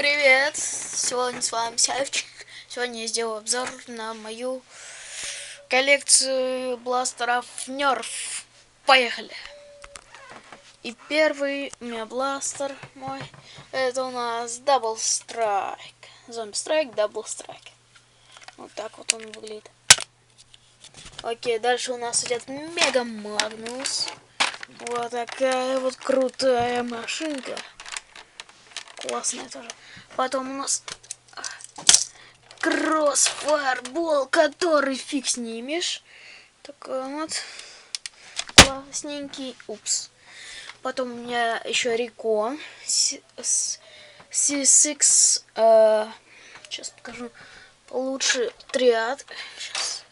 Привет! Сегодня с вами Сявчик. Сегодня я сделаю обзор на мою коллекцию бластеров Nerf. Поехали! И первый у меня бластер мой, это у нас Double Strike. Zombie Strike, Double Strike. Вот так вот он выглядит. Окей, дальше у нас идет Мега Магнус. Вот такая вот крутая машинка. Классная тоже. Потом у нас Кроссфайрбол, который фиг снимешь. Такой вот классненький. Упс. Потом у меня еще Рекон. C6. Э, сейчас покажу получше. Триад. Сейчас.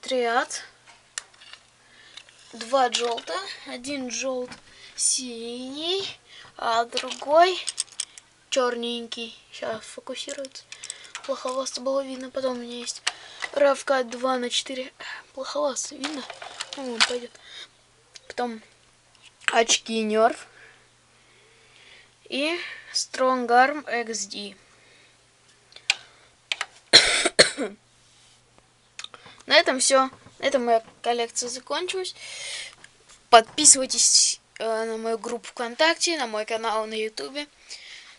Триад. Два желта. Один желт синий, а другой черненький. Сейчас фокусируется. Плоховато было видно. Потом у меня есть равка 2 на 4. Плоховато видно. Ну, он пойдет. Потом очки нерв. И Strong Arm XD. на этом все. На этом моя коллекция закончилась. Подписывайтесь э, на мою группу ВКонтакте, на мой канал на Ютубе.